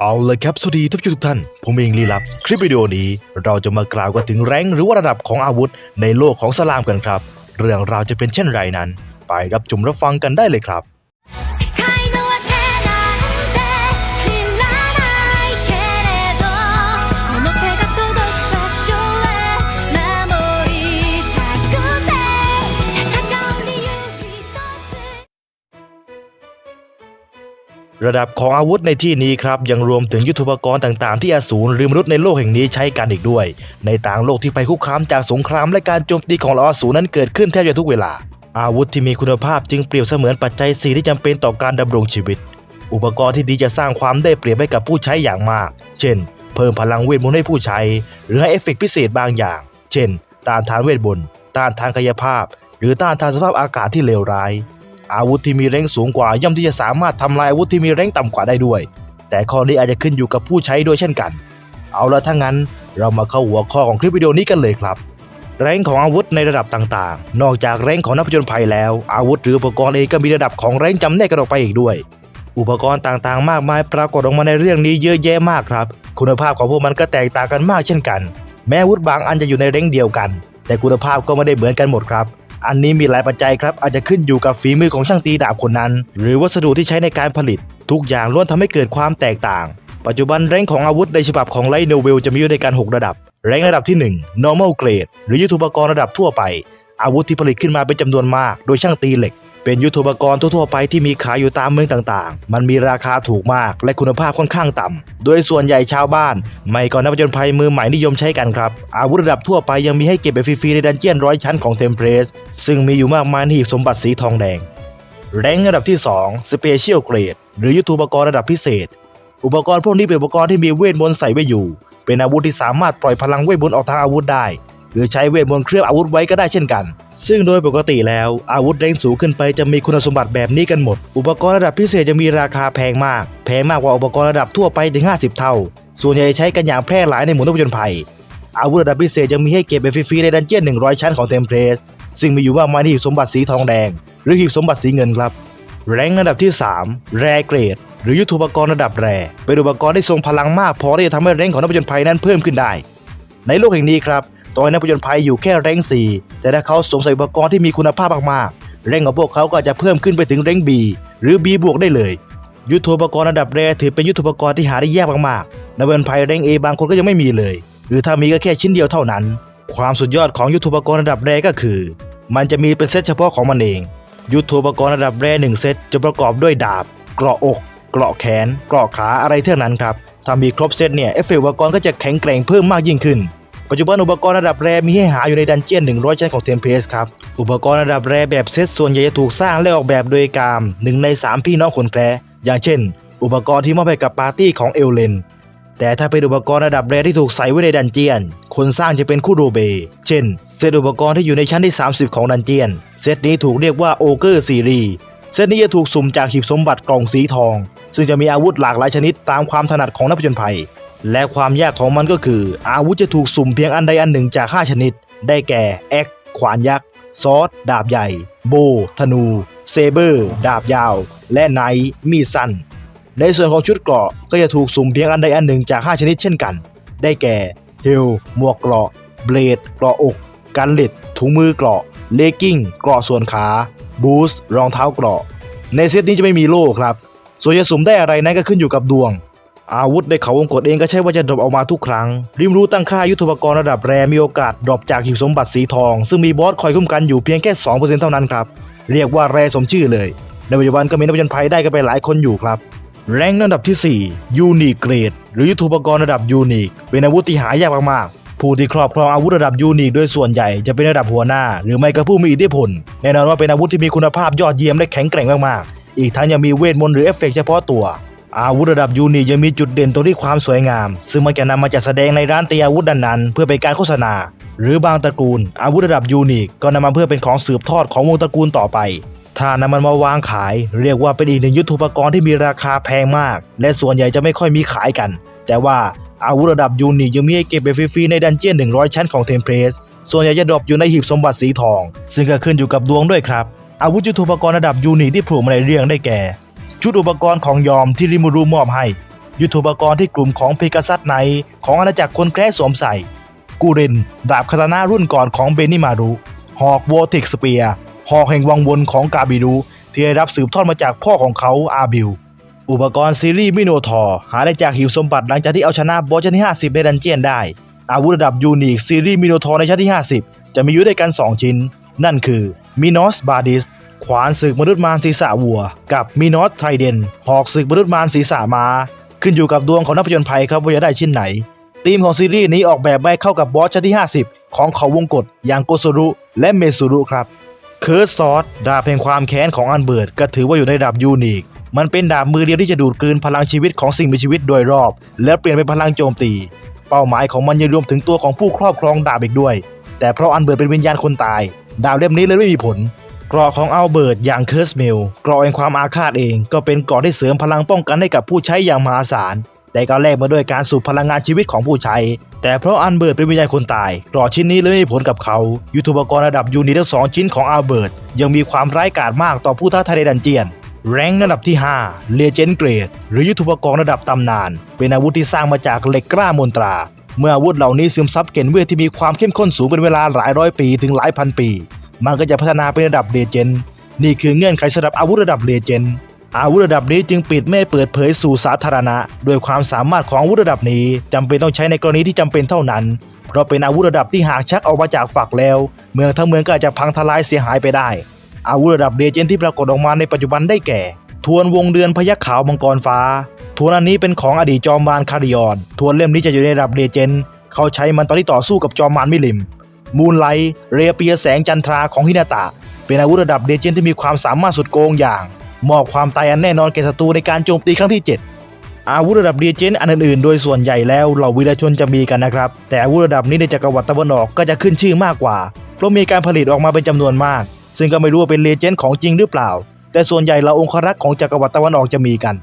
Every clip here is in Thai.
เอาเลยครับ สวัสดีทุกทุกท่าน ผมเองลีลับ คลิปวิดีโอนี้ เราจะมากล่าวกันถึงแรงหรือว่าระดับของอาวุธในโลกของสลามกันครับ เรื่องราวจะเป็นเช่นไรนั้น ไปรับชมรับฟังกันได้เลยครับ ระดับของอาวุธในที่นี้ครับยังรวมถึงยุทโธปกรณ์ต่างๆที่อสูรหรือมนุษย์ในโลกแห่งนี้ใช้กันอีกด้วย ในต่างโลกที่ภัยคุกคามจากสงครามและการโจมตีของเหล่าอสูรนั้นเกิดขึ้นแทบจะทุกเวลา อาวุธที่มีคุณภาพจึงเปรียบเสมือนปัจจัยสี่ที่จำเป็นต่อการดำรงชีวิต อุปกรณ์ที่ดีจะสร้างความได้เปรียบให้กับผู้ใช้อย่างมาก เช่น เพิ่มพลังเวทมนต์ให้ผู้ใช้ หรือให้เอฟเฟกต์พิเศษบางอย่าง เช่น ต้านทานเวทมนต์ต้านทานกายภาพ หรือต้านทานสภาพอากาศที่เลวร้าย อาวุธที่มีแรงสูงกว่าย่อมที่จะสามารถทำลายอาวุธที่มีแรงต่ำกว่าได้ด้วย แต่ข้อนี้อาจจะขึ้นอยู่กับผู้ใช้ด้วยเช่นกัน เอาละถ้างั้นเรามาเข้าหัวข้อของคลิปวิดีโอนี้กันเลยครับแรงของอาวุธในระดับต่างๆ นอกจากแรงของนักผจญภัยแล้ว อาวุธหรืออุปกรณ์เองก็มีระดับของแรงจำแนกกันออกไปอีกด้วย อุปกรณ์ต่างๆ มากมายปรากฏออกมาในเรื่องนี้เยอะแยะมากครับ คุณภาพของพวกมันก็แตกต่างกันมากเช่นกัน แม้อาวุธบางอันจะอยู่ในแรงเดียวกัน แต่คุณภาพก็ไม่ได้เหมือนกันหมดครับ อันนี้มีหลายปัจจัยครับอาจจะขึ้นอยู่กับฝีมือของช่างตีดาบคนนั้น หรือวัสดุที่ใช้ในการผลิต ทุกอย่างล้วนทำให้เกิดความแตกต่าง ปัจจุบันแรงของอาวุธในฉบับของไลโนเวลจะมีอยู่ในการ 6 ระดับ แรงระดับที่ 1 normal grade หรือยุทโธปกรณ์ระดับทั่วไป อาวุธที่ผลิตขึ้นมาเป็นจำนวนมาก โดยช่างตีเหล็ก เป็นยุทโธปกรณ์ทั่วๆไปที่มีขายอยู่ตามเมืองต่างๆ มันมีราคาถูกมากและคุณภาพค่อนข้างต่ำโดยส่วนใหญ่ชาวบ้าน ไม่ก็นักผจญภัยมือใหม่นิยมใช้กันครับ อาวุธระดับทั่วไปยังมีให้เก็บแบบฟรีๆในดันเจียนร้อยชั้นของเทมเพลสซึ่งมีอยู่มากมายในหีบสมบัติสีทองแดง แรงระดับที่ 2 Special Grade หรือยุทโธปกรณ์ระดับพิเศษ อุปกรณ์พวกนี้เป็นอุปกรณ์ที่มีเวทมนต์ใส่ไว้อยู่ เป็นอาวุธที่สามารถปล่อยพลังเวทมนต์ออกทางอาวุธได้ หรือใช้เวทมนต์เคลือบอาวุธไว้ก็ได้เช่นกัน ซึ่งโดยปกติแล้วอาวุธแรงสูงขึ้นไปจะมีคุณสมบัติแบบนี้กันหมด อุปกรณ์ระดับพิเศษจะมีราคาแพงมาก แพงมากกว่าอุปกรณ์ระดับทั่วไปถึง 50 เท่า ส่วนใหญ่ใช้กันอย่างแพร่หลายในหมู่นักผจญภัย อาวุธระดับพิเศษยังมีให้เก็บแบบฟรีๆในดันเจี้ยน100 ชั้นของเทมเพลสซึ่งมีอยู่มากมายในหีบสมบัติสีทองแดง หรือหีบสมบัติสีเงินครับ แรงระดับที่ 3 แรเกรด หรือยุทโธปกรณ์ระดับแรเป็นอุปกรณ์ที่ทรงพลังมากพอที่จะทำให้แรงของนักผจญภัยนั้นเพิ่มขึ้นได้ ในโลกแห่งนี้ครับ ตอนนักผจญภัยอยู่แค่แรง 4 แต่ถ้าเขาสวมใส่อุปกรณ์ที่มีคุณภาพมากๆ แรงของพวกเขาก็จะเพิ่มขึ้นไปถึงแรง B หรือ B บวกได้เลย ยุทธปกรณ์ระดับแรถือเป็นยุทธปกรณ์ที่หาได้ยากมากๆนักผจญภัยแรง A บางคนก็ยังไม่มีเลย หรือถ้ามีก็แค่ชิ้นเดียวเท่านั้น ความสุดยอดของยุทธปกรณ์ระดับแรก็คือ มันจะมีเป็นเซตเฉพาะของมันเอง ยุทธปกรณ์ระดับแรหนึ่งเซตจะประกอบด้วยดาบ เกราะอก เกราะแขน เกราะขาอะไรเท่านั้นครับถ้ามีครบเซตเนี่ยเอฟเฟกต์อุปกรณ์ก็จะแข็งแกร่งเพิ่มมากยิ่งขึ้น ปัจจุบันอุปกรณ์ระดับแรมีให้หาอยู่ในดันเจียน 100 ชั้นของเทมเพลสครับ อุปกรณ์ระดับแรแบบเซตส่วนใหญ่จะถูกสร้างและออกแบบโดยกามหนึ่งใน 3 พี่น้องคนแคร์อย่างเช่น อุปกรณ์ที่มอบให้กับปาร์ตี้ของเอลเลนแต่ถ้าเป็นอุปกรณ์ระดับแรที่ถูกใส่ไว้ในดันเจียน คนสร้างจะเป็นคู่โรเบ เช่น เซตอุปกรณ์ที่อยู่ในชั้นที่ 30 ของดันเจียน เซตนี้ถูกเรียกว่าโอเกอร์ซีรีเซตนี้จะถูกสุ่มจากหีบสมบัติกล่องสีทอง ซึ่งจะมีอาวุธหลากหลายชนิดตามความถนัดของนักผจญภัย และความยากของมันก็คือ อาวุธจะถูกสุ่มเพียงอันใดอันหนึ่งจาก 5 ชนิด ได้แก่แอ็กขวานยักษ์ซอสดาบใหญ่ โบ ธนู เซเบอร์ ดาบยาว และไนท์มีดสั้นในส่วนของชุดเกราะก็จะถูกสุ่มเพียงอันใดอันหนึ่งจาก 5 ชนิดเช่นกัน ได้แก่เฮลหมวกเกราะ เบลดเกราะอก กันเหล็ดถุงมือเกราะ เลกกิ้งเกราะส่วนขาบูส์รองเท้าเกราะ ในเซตนี้จะไม่มีโล่ครับ ส่วนจะสุ่มได้อะไรนั้นก็ขึ้นอยู่กับดวง อาวุธในเขาวงกฏเองก็ใช่ว่าจะดรอปออกมาทุกครั้ง ริมรู้ตั้งค่ายุทธปกรณ์ระดับแรมีโอกาสดรอปจากหีบสมบัติสีทอง ซึ่งมีบอสคอยคุ้มกันอยู่เพียงแค่ 2%เท่านั้นครับ เรียกว่าแรสมชื่อเลย ในปัจจุบันก็มีนักผจญภัยได้กันไปหลายคนอยู่ครับ แรงระดับที่ 4 ยูนิเกรด หรือยุทธปกรณ์ระดับยูนิคเป็นอาวุธที่หายากมากๆผู้ที่ครอบครองอาวุธระดับยูนิคโดยส่วนใหญ่จะเป็นระดับหัวหน้า หรือไม่ก็ผู้มีอิทธิพลแน่นอนว่าเป็นอาวุธที่มีคุณภาพยอดเยี่ยมและแข็งแกร่งมากๆ อีกทั้งยังมีเวทมนต์หรือเอฟเฟกต์เฉพาะตัว อาวุธระดับยูนิยังมีจุดเด่นตรงที่ความสวยงาม ซึ่งมันจะนำมาจัดแสดงในร้านตีอาวุธดันั้น เพื่อเป็นการโฆษณา หรือบางตระกูล อาวุธระดับยูนิก็นำมาเพื่อเป็นของสืบทอดของวงตระกูลต่อไป ถ้านำมันมาวางขาย เรียกว่าเป็นอีกหนึ่งยุทโธปกรณ์ที่มีราคาแพงมาก และส่วนใหญ่จะไม่ค่อยมีขายกัน แต่ว่าอาวุธระดับยูนิยังมีให้เก็บแบบฟรีๆในดันเจี้ยน 100 ชั้นของเทมเพลสส่วนใหญ่จะดรอปอยู่ในหีบสมบัติสีทอง ซึ่งก็ขึ้นอยู่กับดวงด้วยครับอาวุธยุทโธปกรณ์ระดับยูนิที่โผล่มาในเรื่องได้แก่ ชุดอุปกรณ์ของยอมที่ริมูรุมอบให้ ยุทโธปกรณ์ที่กลุ่มของเพกาซัสไนของอาณาจักรคนแคร์สวมใส่ กูริน ดาบคาตานารุ่นก่อนของเบนิมารุหอกโวติกสเปียร์หอกแห่งวังวนของกาบิดูที่ได้รับสืบทอดมาจากพ่อของเขาอาบิล อุปกรณ์ซีรีส์มิโนทอร์หาได้จากหิวสมบัติหลังจากที่เอาชนะบอสชั้นที่ 50 ในดันเจียนได้ อาวุธระดับยูนิคซีรีส์มิโนทอร์ในชั้นที่ 50 จะมีอยู่ด้วยกัน 2 ชิ้น นั่นคือมินอสบาดิส ขวานศึกมนุษย์มารศีรษะวัว กับมินอสไทรเดน หอกศึกมนุษย์มารศีรษะม้า ขึ้นอยู่กับดวงของนักผจญภัยครับว่าจะได้ชิ้นไหนธีมของซีรีส์นี้ออกแบบไว้เข้ากับบอสชั้นที่ 50 ของเขาวงกฏอย่างโกโซรุและเมซุรุครับเคิร์สซอสดาบแห่งความแค้นของอันเบิร์ดก็ถือว่าอยู่ในระดับยูนิคมันเป็นดาบมือเดียวที่จะดูดกลืนพลังชีวิตของสิ่งมีชีวิตโดยรอบ และเปลี่ยนเป็นพลังโจมตี เป้าหมายของมันยังรวมถึงตัวของผู้ครอบครองดาบอีกด้วย แต่เพราะอันเบิร์ดเป็นวิญญาณคนตาย ดาบเล่มนี้เลยไม่มีผล กราะของอัลเบิร์ตอย่างเคิร์สเมลกราะแห่งความอาฆาตเอง ก็เป็นกราะที่เสริมพลังป้องกันให้กับผู้ใช้อย่างมหาศาลแต่ก็แลกมาด้วยการสูบพลังงานชีวิตของผู้ใช้ แต่เพราะอันเบิร์ตเป็นวิญญาณคนตายกราะชิ้นนี้เลยไม่มีผลกับเขา ยุทโธปกรณ์ระดับยูนิตทั้งสองชิ้นของอัลเบิร์ตยังมีความร้ายกาจมากต่อผู้ท้าทายในดันเจียน แรงระดับที่5เลเจนด์เกรดหรือยุทโธปกรณ์ระดับตำนาน เป็นอาวุธที่สร้างมาจากเหล็กกล้ามนตราเมื่ออาวุธเหล่านี้ซึมซับเกณฑ์เวทที่มีความเข้มข้นสูงเป็นเวลาหลายร้อยปีถึงหลายพันปี มันก็จะพัฒนาเป็นระดับเลเจนด์นี่คือเงื่อนไขสำหรับอาวุธระดับเลเจนด์อาวุธระดับนี้จึงปิดไม่เปิดเผยสู่สาธารณะด้วยความสามารถของอาวุธระดับนี้จำเป็นต้องใช้ในกรณีที่จำเป็นเท่านั้น เพราะเป็นอาวุธระดับที่หากชักออกมาจากฝักแล้ว เมืองทั้งเมืองก็อาจจะพังทลายเสียหายไปได้ อาวุธระดับเดเจนที่ปรากฏออกมาในปัจจุบันได้แก่ ทวนวงเดือนพยัคฆ์ขาวมังกรฟ้า ทวนอันนี้เป็นของอดีตจอมมารคาริออน ทวนเล่มนี้จะอยู่ในระดับเดเจนเขาใช้มันตอนที่ต่อสู้กับจอมมารมิลิม มูนไลท์เรียเปียแสงจันทราของฮินาตะ เป็นอาวุธระดับเดเจนที่มีความสามารถสุดโกงอย่าง มอบความตายอันแน่นอนแก่ศัตรูในการโจมตีครั้งที่ 7อาวุธระดับเดเจนอันอื่นๆ โดยส่วนใหญ่แล้วเหล่าวีรชนจะมีกันนะครับ แต่อาวุธระดับนี้ในจักรวรรดิตะวันออกก็จะขึ้นชื่อมากกว่า เพราะมีการผลิตออกมาเป็นจำนวนมาก ซึ่งก็ไม่รู้ว่าเป็นเลเจนด์ของจริงหรือเปล่า แต่ส่วนใหญ่เราองครักษ์ของจักรวรรดิตะวันออกจะมีกัน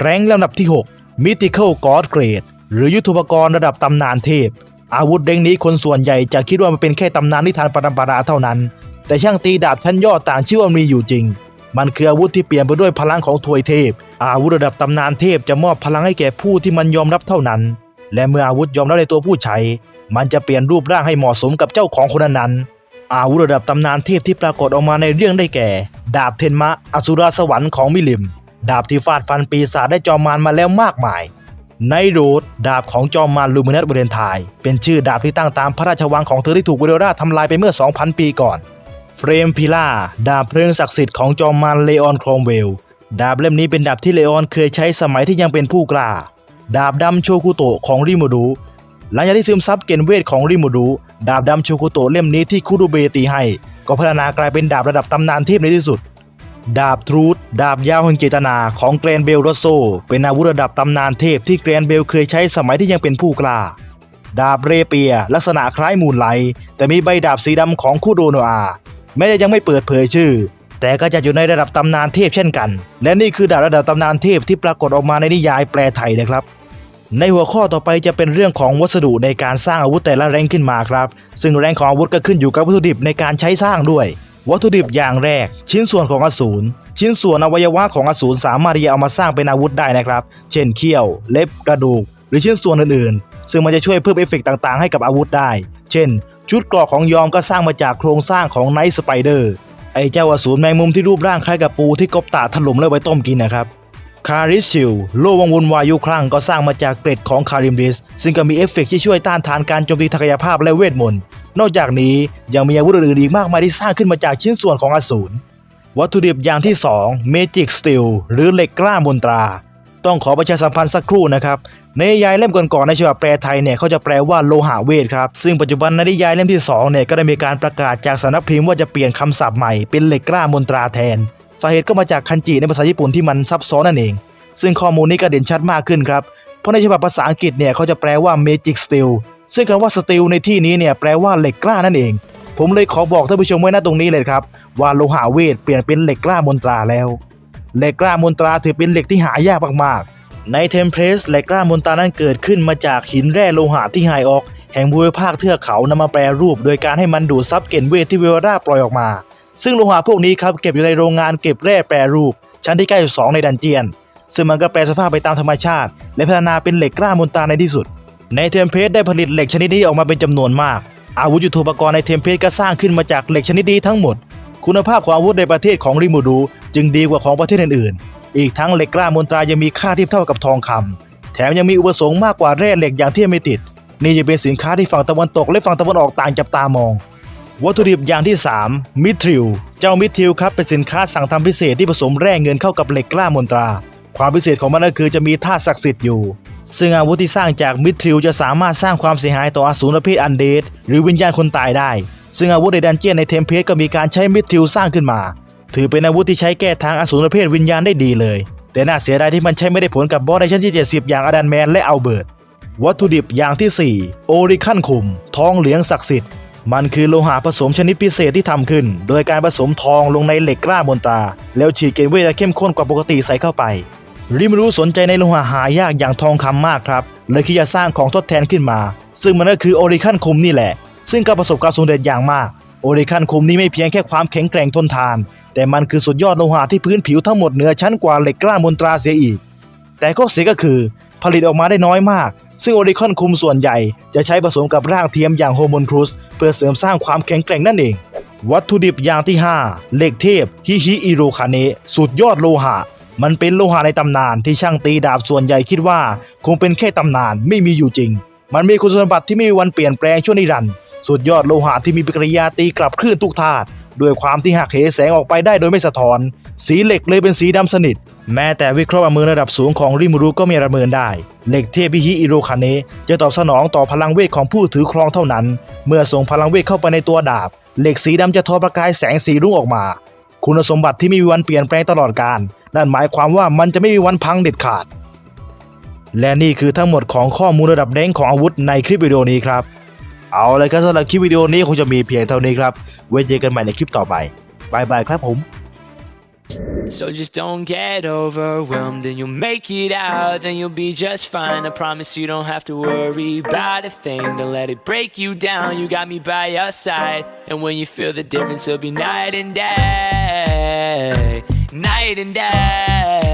แรงลำดับที่ 6 Mythical God Grade หรือยุทธปกรณ์ระดับตำนานเทพ อาวุธเร่งนี้คนส่วนใหญ่จะคิดว่ามันเป็นแค่ตำนานนิทานปรำปราเท่านั้น แต่ช่างตีดาบชั้นยอดต่างเชื่อว่ามีอยู่จริง มันคืออาวุธที่เปลี่ยนไปด้วยพลังของทวยเทพ อาวุธระดับตำนานเทพจะมอบพลังให้แก่ผู้ที่มันยอมรับเท่านั้น และเมื่ออาวุธยอมรับในตัวผู้ใช้ มันจะเปลี่ยนรูปร่างให้เหมาะสมกับเจ้าของคนนั้นๆอาวุธระดับตำนานเทพที่ปรากฏออกมาในเรื่องได้แก่ ดาบเทนมะ อสุรสวรรค์ของมิลิม ดาบที่ฟาดฟันปีศาจได้จอมมารมาแล้วมากมาย ไนโรดดาบของจอมมารลูมินัสเบรนไทน์เป็นชื่อดาบที่ตั้งตามพระราชวังของเธอที่ถูกเวโรราทำลายไปเมื่อ 2,000 ปีก่อน เฟรมพิล่าดาบเพลิงศักดิ์สิทธิ์ของจอมมารเลออนครอมเวล ดาบเล่มนี้เป็นดาบที่เลออนเคยใช้สมัยที่ยังเป็นผู้กล้า ดาบดำโชคุโตะของริมูรุหลังจากที่ซึมซับเกณฑ์เวทของริมูรุดาบดำโชคุโตะเล่มนี้ที่คุรุเบตีให้ ก็พัฒนากลายเป็นดาบระดับตำนานเทพในที่สุด ดาบทรูดดาบยาวแห่งเจตนาของแกรนเบลโรโซ เป็นอาวุธระดับตำนานเทพที่แกรนเบลเคยใช้สมัยที่ยังเป็นผู้กล้า ดาบเรเปีย ลักษณะคล้ายมูนไลท์แต่มีใบดาบสีดำของคูโดโนอาแม้จะยังไม่เปิดเผยชื่อ แต่ก็จะอยู่ในระดับตำนานเทพเช่นกัน และนี่คือดาบระดับตำนานเทพที่ปรากฏออกมาในนิยายแปลไทยนะครับ ในหัวข้อต่อไปจะเป็นเรื่องของวัสดุในการสร้างอาวุธแต่ละแรงขึ้นมาครับ ซึ่งแรงของอาวุธก็ขึ้นอยู่กับวัตถุดิบในการใช้สร้างด้วย วัตถุดิบอย่างแรก ชิ้นส่วนของอสูรชิ้นส่วนอวัยวะของอสูรสามารถที่จะเอามาสร้างเป็นอาวุธได้นะครับ เช่นเขี้ยว เล็บกระดูก หรือชิ้นส่วนอื่นๆ ซึ่งมันจะช่วยเพิ่มเอฟเฟกต์ต่างๆ ให้กับอาวุธได้ เช่น ชุดเกราะของยอมก็สร้างมาจากโครงสร้างของไนท์สไปเดอร์ไอเจ้าอสูรแมงมุมที่รูปร่างคล้ายกับปูที่กบตาถล่มแล้วไว้ต้มกินนะครับคาริสชิลโลวังวนวายุคลั่งก็สร้างมาจากเกร็ดของคาริมดิสซึ่งก็มีเอฟเฟกต์ที่ช่วยต้านทานการโจมตีทางกายภาพและเวทมนต์ นอกจากนี้ยังมีอาวุธอื่นอีกมากมายที่สร้างขึ้นมาจากชิ้นส่วนของอสูรวัตถุดิบอย่างที่ 2 Magic Steel หรือเหล็กกล้ามนตรา ต้องขอประชาสัมพันธ์สักครู่นะครับ ในนิยายเล่มก่อนๆในฉบับแปลไทยเนี่ยเขาจะแปลว่าโลหะเวทครับ ซึ่งปัจจุบันในนิยายเล่มที่2เนี่ยก็ได้มีการประกาศจากสำนักพิมพ์ว่าจะเปลี่ยนคำศัพท์ใหม่เป็นเหล็กกล้ามนตราแทน สาเหตุก็มาจากคันจิในภาษาญี่ปุ่นที่มันซับซ้อนนั่นเอง ซึ่งข้อมูลนี้ก็เด่นชัดมากขึ้นครับ เพราะในฉบับภาษาอังกฤษเนี่ยเขาจะแปลว่า Magic Steel ซึ่งคำว่า Steel ในที่นี้เนี่ยแปลว่าเหล็กกล้านั่นเอง ผมเลยขอบอกท่านผู้ชมไว้ณตรงนี้เลยครับ ว่าโลหะเวทเปลี่ยนเป็นเหล็กกล้ามนตราแล้ว เหล็กกล้ามนตราถือเป็นเหล็กที่หายากมากๆ ในเทมเพลสเหล็กกล้ามนตรานั้นเกิดขึ้นมาจากหินแร่โลหะที่หายออก แห่งภูมิภาคเทือกเขานำมาแปรรูป โดยการให้มันดูดซับเกณฑ์เวทที่เวลราปล่อยออกมา ซึ่งโลหะพวกนี้ครับเก็บอยู่ในโรงงานเก็บแร่แปรรูป ชั้นที่92ในดันเจียน ซึ่งมันก็แปลสภาพไปตามธรรมชาติ และพัฒนาเป็นเหล็กกล้ามนตราในที่สุด ในเทมเพลตได้ผลิตเหล็กชนิดนี้ออกมาเป็นจำนวนมาก อาวุธยุทโธปกรณ์ในเทมเพลตก็สร้างขึ้นมาจากเหล็กชนิดนี้ทั้งหมด คุณภาพของอาวุธในประเทศของริมูดู จึงดีกว่าของประเทศอื่นๆ อีกทั้งเหล็กกล้ามนตรายังมีค่าเทียบเท่ากับทองคำแถมยังมีอุปสงค์มากกว่าแร่เหล็กอย่างที่ไม่ติด นี่จะเป็นสินค้าที่ฝั่งตะวันตกและฝั่งตะวันออกต่างจับตามอง วัตถุดิบอย่างที่ 3 มิทริล เจ้ามิทริลครับเป็นสินค้าสั่งทำพิเศษที่ผสมแร่เงินเข้ากับเหล็กกล้ามนตรา ความพิเศษของมันก็คือจะมีธาตุศักดิ์สิทธิ์อยู่ ซึ่งอาวุธที่สร้างจากมิดทริลจะสามารถสร้างความเสียหายต่ออสูรประเภทอันเดดหรือวิญญาณคนตายได้ ซึ่งอาวุธในดันเจียนในเทมเพลตก็มีการใช้มิดทริลสร้างขึ้นมา ถือเป็นอาวุธที่ใช้แก้ทางอสูรประเภทวิญญาณได้ดีเลย แต่น่าเสียดายที่มันใช้ไม่ได้ผลกับบอสในชั้นที่ 70 อย่างอดันแมนและอัลเบิร์ตวัตถุดิบอย่างที่ 4 โอริคันคุม ทองเหลืองศักดิ์สิทธิ์ มันคือโลหะผสมชนิดพิเศษที่ทำขึ้น โดยการผสมทองลงในเหล็กกล้ามนตรา แล้วฉีดเกลเวทเข้มข้นกว่าปกติใส่เข้าไป ริมรู้สนใจในโลหะหายากอย่างทองคำมากครับ เลยคิดจะสร้างของทดแทนขึ้นมา ซึ่งมันก็คือโอริคันคุมนี่แหละ ซึ่งก็ประสบความสำเร็จอย่างมาก โอริคันคุมนี้ไม่เพียงแค่ความแข็งแกร่งทนทาน แต่มันคือสุดยอดโลหะที่พื้นผิวทั้งหมดเหนือชั้นกว่าเหล็กกล้ามนตราเสียอีก แต่ข้อเสียก็คือผลิตออกมาได้น้อยมาก ซึ่งโอริคอนคุมส่วนใหญ่จะใช้ผสมกับร่างเทียมอย่างโฮโมนครูสเพื่อเสริมสร้างความแข็งแกร่งนั่นเอง วัตถุดิบอย่างที่ 5 เหล็กเทพฮิฮิอิโรคาเนสุดยอดโลหะ มันเป็นโลหะในตำนานที่ช่างตีดาบส่วนใหญ่คิดว่า คงเป็นแค่ตำนานไม่มีอยู่จริง มันมีคุณสมบัติที่ไม่มีวันเปลี่ยนแปลงชั่วนิรันดร์สุดยอดโลหะที่มีปฏิกิริยาตีกลับคลื่นทุกธาตุด้วยความที่หักเหแสงออกไปได้โดยไม่สะท้อน สีเหล็กเลยเป็นสีดำสนิท แม้แต่วิเคราะห์ประเมินระดับสูงของริมูรุก็ไม่ประเมินได้ เหล็กเทพวิฮิอิโรคาเนะจะตอบสนองต่อพลังเวทของผู้ถือครองเท่านั้น เมื่อส่งพลังเวทเข้าไปในตัวดาบ เหล็กสีดำจะทอประกายแสงสีรุ่งออกมา คุณสมบัติที่ไม่มีวันเปลี่ยนแปลงตลอดกาล นั่นหมายความว่ามันจะไม่มีวันพังเด็ดขาด และนี่คือทั้งหมดของข้อมูลระดับแดงของอาวุธในคลิปวิดีโอนี้ครับ เอาเลยครับสำหรับคลิปวิดีโอนี้คงจะมีเพียงเท่านี้ครับ ไว้เจอกันใหม่ในคลิปต่อไปบายบายครับผม So just don't get overwhelmed and you'll make it out, then you'll be just fine. I promise you don't have to worry about a thing. Don't let it break you down, you got me by your side. And when you feel the difference, it'll be night and day. Night and day.